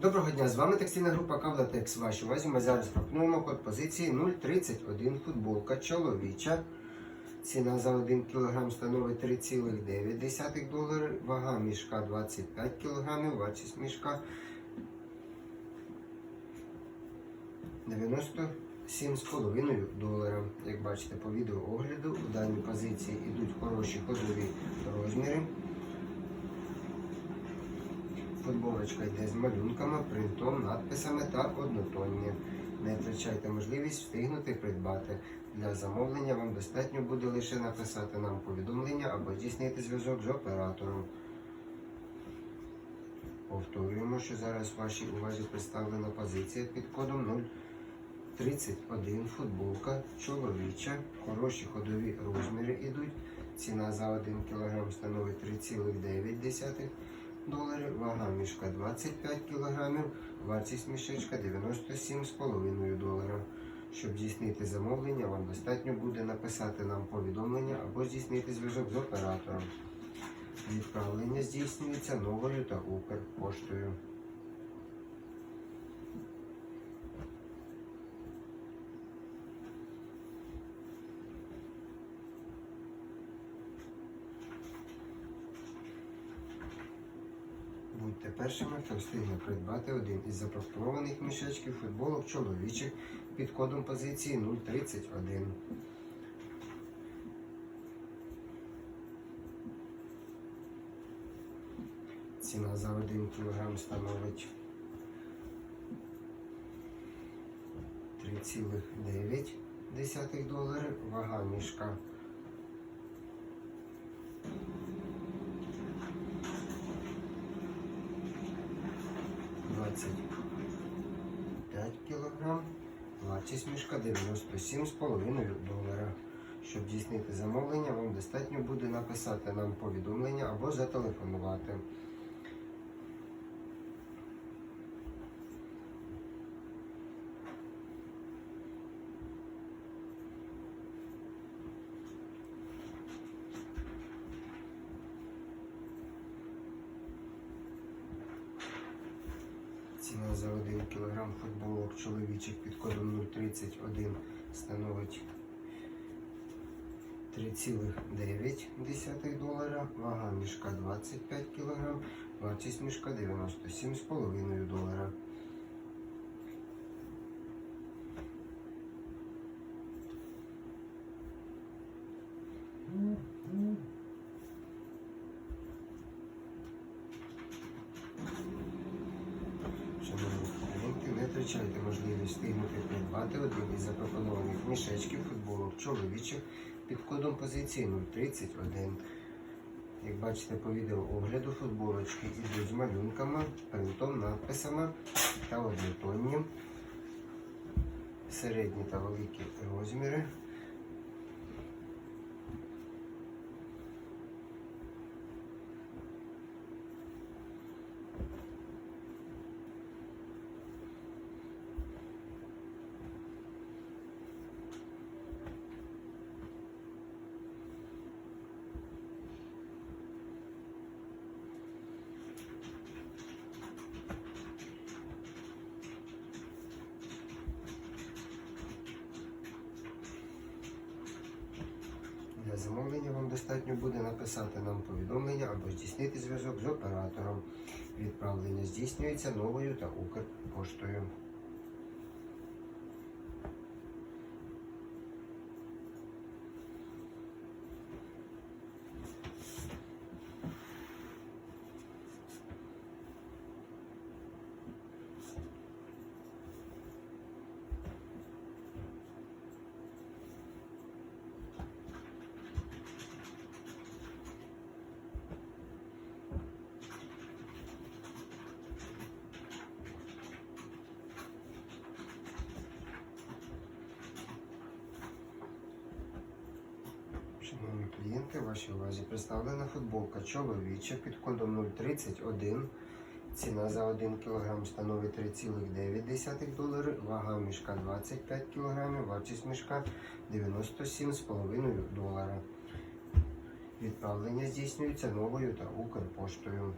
Доброго дня, з вами текстильна група Кавлатекс. Вашій увазі ми зараз пропонуємо код позиції 031 футболка чоловіча. Ціна за 1 кг становить 3,9 долари, вага мішка 25 кг, вартість мішка 97,5 долара. Як бачите по відео огляду, у даній позиції йдуть хороші ходові розміри. Футболочка йде з малюнками, принтом, надписами та однотонні. Не втрачайте можливість встигнути придбати. Для замовлення вам достатньо буде лише написати нам повідомлення або здійснити зв'язок з оператором. Повторюємо, що зараз вашій увазі представлена позиція під кодом 031 футболка чоловіча. Хороші ходові розміри йдуть. Ціна за 1 кг становить 3,9 доларів, вага мішка 25 кг, вартість мішечка 97,5 долара. Щоб здійснити замовлення, вам достатньо буде написати нам повідомлення або здійснити зв'язок з оператором. Відправлення здійснюється новою та Укрпоштою. Будьте першими, хто встигне придбати один із запропонованих мішечків футболок чоловічих під кодом позиції 031. Ціна за 1 кг становить 3,9 долари. Вага мішка Двадцять п'ять кілограм. Вартість мішка 97,5 долара. Щоб здійснити замовлення, вам достатньо буде написати нам повідомлення або зателефонувати. Ціна за 1 кг футболок чоловічих під кодом 031 становить 3,9 долара, вага мішка 25 кг, вартість мішка 97,5 долара. Шановні клієнти, можливість встигнути придбати один із запропонованих мішечків футболок чоловічих під кодом позиції 031. Як бачите по відео огляду, футболочки йдуть з малюнками, принтом, надписами та однотонні. Середні та великі розміри. Для замовлення вам достатньо буде написати нам повідомлення або здійснити зв'язок з оператором. Відправлення здійснюється новою та Укрпоштою. Шановні клієнти, вашій увазі представлена футболка чоловіча під кодом 031. Ціна за 1 кг становить 3,9 долари, вага мішка 25 кг, вартість мішка 97,5 долара. Відправлення здійснюється новою та Укрпоштою.